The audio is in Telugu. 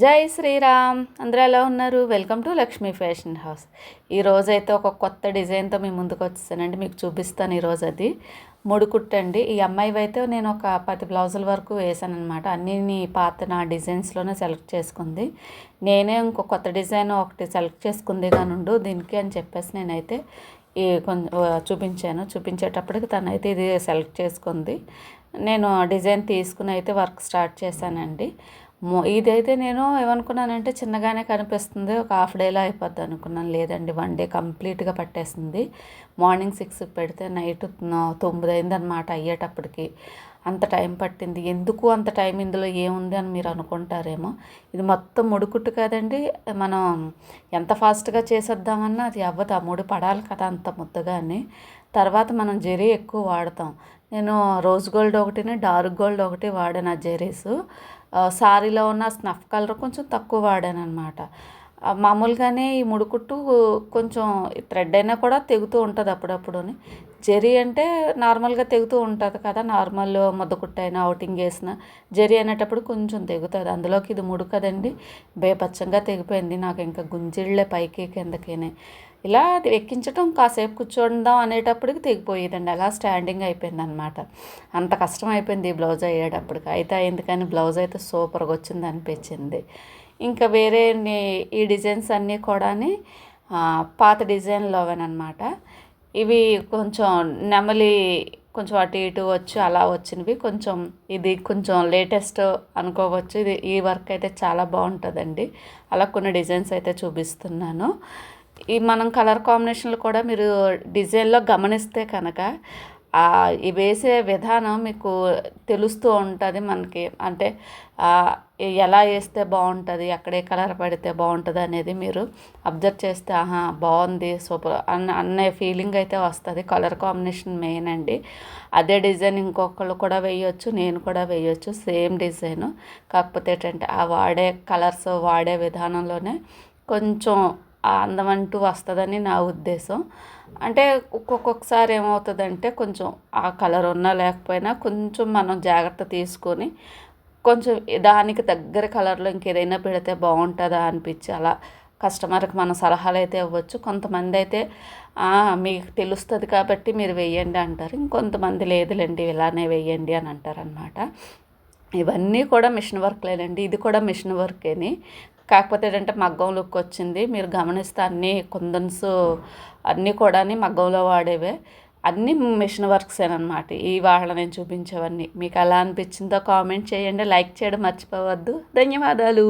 జై శ్రీరామ్. అందరూ ఎలా ఉన్నారు? Welcome to Lakshmi fashion house ఈరోజైతే ఒక కొత్త డిజైన్తో మీ ముందుకు వచ్చేసానండి. మీకు చూపిస్తాను ఈరోజు అది. ముడుకుట్టండి ఈ అమ్మాయి అయితే నేను ఒక పది బ్లౌజుల వరకు వేసాను అనమాట అన్నీ పాత నా డిజైన్స్లోనే సెలెక్ట్ చేసుకుంది. నేనే ఇంకో కొత్త డిజైన్ ఒకటి సెలెక్ట్ చేసుకుంది కానుండు. దీనికి అని చెప్పేసి నేనైతే ఈ కొంచెం చూపించాను. చూపించేటప్పటికి తనైతే ఇది సెలెక్ట్ చేసుకుంది. నేను డిజైన్ తీసుకుని అయితే వర్క్ స్టార్ట్ చేశానండి. ఇదైతే నేను ఏమనుకున్నానంటే చిన్నగానే కనిపిస్తుంది. ఒక హాఫ్ డేలో అయిపోద్ది అనుకున్నాను. లేదండి వన్ డే కంప్లీట్గా పట్టేసింది. మార్నింగ్ సిక్స్కి పెడితే నైట్ తొమ్మిది అయింది అనమాట అయ్యేటప్పటికి. అంత టైం పట్టింది. ఎందుకు అంత టైం ఇందులో ఏముంది అని మీరు అనుకుంటారేమో. ఇది మొత్తం ముడుకుట్టు కదండి. మనం ఎంత ఫాస్ట్గా చేసేద్దామన్నా అది అవ్వదు. ఆ ముడి పడాలి కదా అంత ముద్దగానే. తర్వాత మనం జెరీ ఎక్కువ వాడతాం. నేను రోజ్ గోల్డ్ ఒకటిని డార్క్ గోల్డ్ ఒకటి వాడాను ఆ జెరీస్. సారీలో ఉన్న స్నఫ్ కలర్ కొంచెం తక్కువ వాడాను అనమాట మామూలుగానే ఈ ముడుకుట్టు కొంచెం థ్రెడ్ అయినా కూడా తెగుతూ ఉంటుంది అప్పుడప్పుడుని. జెరీ అంటే నార్మల్గా తెగుతూ ఉంటుంది కదా నార్మల్ ముద్దకుట్టు అయినా అవుటింగ్ వేసిన జెరీ అనేటప్పుడు కొంచెం తెగుతుంది. అందులోకి ఇది ముడు కదండి. బేపచ్చంగా తెగిపోయింది. నాకు ఇంకా గుంజిళ్ళే పైకి కిందకేనే. ఇలా ఎక్కించడం కాసేపు కూర్చోందాం అనేటప్పటికి తెగిపోయేదండి. అలా స్టాండింగ్ అయిపోయింది అనమాట అంత కష్టం అయిపోయింది ఈ బ్లౌజ్ అయ్యేటప్పటికి. అయితే అయింది కానీ బ్లౌజ్ అయితే సూపర్గా వచ్చింది అనిపించింది ఇంకా వేరే ఈ డిజైన్స్ అన్నీ కూడా పాత డిజైన్లోవేనమాట ఇవి కొంచెం నెమలి కొంచెం అటు ఇటు వచ్చి అలా వచ్చినవి. కొంచెం ఇది కొంచెం లేటెస్ట్ అనుకోవచ్చు. ఇది ఈ వర్క్ అయితే చాలా బాగుంటుందండి. అలా కొన్ని డిజైన్స్ అయితే చూపిస్తున్నాను. ఈ మనం కలర్ కాంబినేషన్లు కూడా మీరు డిజైన్లో గమనిస్తే కనుక వేసే విధానం మీకు తెలుస్తూ ఉంటుంది మనకి. అంటే ఎలా వేస్తే బాగుంటుంది ఎక్కడే కలర్ పడితే బాగుంటుంది అనేది మీరు అబ్జర్వ్ చేస్తే ఆహా బాగుంది సూపర్ అన్న అనే ఫీలింగ్ అయితే వస్తుంది. కలర్ కాంబినేషన్ మెయిన్ అండి. అదే డిజైన్ ఇంకొకళ్ళు కూడా వేయొచ్చు నేను కూడా వేయొచ్చు సేమ్ డిజైన్. కాకపోతే ఏంటంటే ఆ వాడే కలర్స్ వాడే విధానంలోనే కొంచెం అందం అంటూ వస్తుందని నా ఉద్దేశం. అంటే ఒక్కొక్కసారి ఏమవుతుందంటే కొంచెం ఆ కలర్ ఉన్నా లేకపోయినా కొంచెం మనం జాగ్రత్త తీసుకొని కొంచెం దానికి దగ్గర కలర్లో ఇంకేదైనా పెడితే బాగుంటుందా అనిపించి అలా కస్టమర్కి మన సలహాలు అయితే ఇవ్వచ్చు. కొంతమంది అయితే మీకు తెలుస్తుంది కాబట్టి మీరు వెయ్యండి అంటారు. ఇంకొంతమంది లేదులేండి ఇలానే వెయ్యండి అని అంటారనమాట ఇవన్నీ కూడా మిషన్ వర్క్లేనండి. ఇది కూడా మిషన్ వర్కేని కాకపోతే ఏంటంటే మగ్గం లుక్ వచ్చింది. మీరు గమనిస్తే అన్నీ కుందన్స్ అన్నీ కూడా మగ్గంలో వాడేవే. అన్నీ మిషన్ వర్క్స్ అనమాట ఈ వాళ్ళ నేను చూపించేవన్నీ. మీకు ఎలా అనిపించిందో కామెంట్ చేయండి. లైక్ చేయడం మర్చిపోవద్దు. ధన్యవాదాలు.